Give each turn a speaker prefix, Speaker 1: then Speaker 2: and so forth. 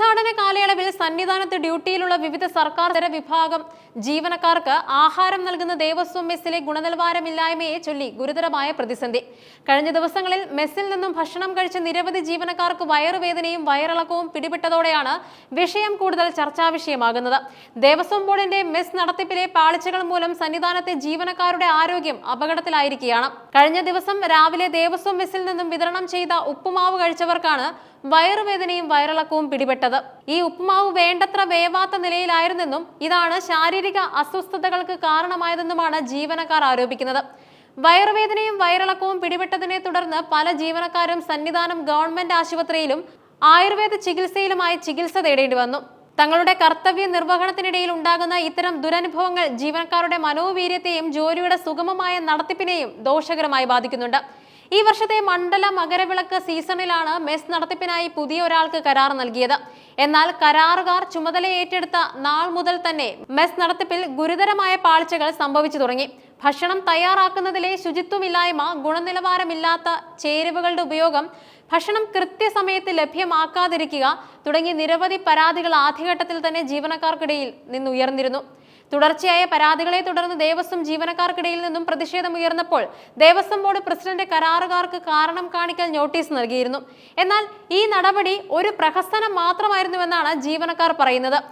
Speaker 1: തീർത്ഥാടന കാലയളവിൽ സന്നിധാനത്ത് ഡ്യൂട്ടിയിലുള്ള വിവിധ സർക്കാർ തര വിഭാഗം ജീവനക്കാർക്ക് ആഹാരം നൽകുന്ന ദേവസ്വം മെസ്സിലെ ഗുണനിലവാരമില്ലായ്മയെ ചൊല്ലി ഗുരുതരമായ പ്രതിസന്ധി. കഴിഞ്ഞ ദിവസങ്ങളിൽ മെസ്സിൽ നിന്നും ഭക്ഷണം കഴിച്ച നിരവധി ജീവനക്കാർക്ക് വയറുവേദനയും വയറിളക്കവും പിടിപെട്ടതോടെയാണ് വിഷയം കൂടുതൽ ചർച്ചാ വിഷയമാകുന്നത്. ദേവസ്വം ബോർഡിന്റെ മെസ് നടത്തിപ്പിലെ പാളിച്ചകൾ മൂലം സന്നിധാനത്തെ ജീവനക്കാരുടെ ആരോഗ്യം അപകടത്തിലായിരിക്കുകയാണ്. കഴിഞ്ഞ ദിവസം രാവിലെ ദേവസ്വം മെസ്സിൽ നിന്നും വിതരണം ചെയ്ത ഉപ്പുമാവ് കഴിച്ചവർക്കാണ് വയറുവേദനയും വയറിളക്കവും പിടിപെട്ടത്. ഈ ഉപ്പുമാവ് വേണ്ടത്ര വേവാത്ത നിലയിലായിരുന്നെന്നും ഇതാണ് ശാരീരിക അസ്വസ്ഥതകൾക്ക് കാരണമായതെന്നുമാണ് ജീവനക്കാർ ആരോപിക്കുന്നത്. വയറുവേദനയും വയറിളക്കവും പിടിപെട്ടതിനെ തുടർന്ന് പല ജീവനക്കാരും സന്നിധാനം ഗവൺമെന്റ് ആശുപത്രിയിലും ആയുർവേദ ചികിത്സയിലുമായി ചികിത്സ തേടേണ്ടി വന്നു. തങ്ങളുടെ കർത്തവ്യ നിർവഹണത്തിനിടയിൽ ഉണ്ടാകുന്ന ഇത്തരം ദുരനുഭവങ്ങൾ ജീവനക്കാരുടെ മനോവീര്യത്തെയും ജോലിയുടെ സുഗമമായ നടത്തിപ്പിനെയും ദോഷകരമായി ബാധിക്കുന്നുണ്ട്. ഈ വർഷത്തെ മണ്ഡല മകരവിളക്ക് സീസണിലാണ് മെസ് നടത്തിപ്പിനായി പുതിയ ഒരാൾക്ക് കരാർ നൽകിയത്. എന്നാൽ കരാറുകാർ ചുമതല ഏറ്റെടുത്ത നാൾ മുതൽ തന്നെ മെസ് നടത്തിപ്പിൽ ഗുരുതരമായ പാളിച്ചകൾ സംഭവിച്ചു തുടങ്ങി. ഭക്ഷണം തയ്യാറാക്കുന്നതിലെ ശുചിത്വമില്ലായ്മ ഗുണനിലവാരമില്ലാത്ത ചേരുവകളുടെ ഉപയോഗം ഭക്ഷണം കൃത്യസമയത്ത് ലഭ്യമാക്കാതിരിക്കുക തുടങ്ങി നിരവധി പരാതികൾ ആദ്യഘട്ടത്തിൽ തന്നെ ജീവനക്കാർക്കിടയിൽ നിന്നുയർന്നിരുന്നു. തുടർച്ചയായ പരാതികളെ തുടർന്ന് ദേവസ്വം ജീവനക്കാർക്കിടയിൽ നിന്നും പ്രതിഷേധം ഉയർന്നപ്പോൾ ദേവസ്വം ബോർഡ് പ്രസിഡന്റ് കരാറുകാർക്ക് കാരണം കാണിക്കൽ നോട്ടീസ് നൽകിയിരുന്നു. എന്നാൽ ഈ നടപടി ഒരു പ്രഹസനം മാത്രമായിരുന്നുവെന്നാണ് ജീവനക്കാർ പറയുന്നത്.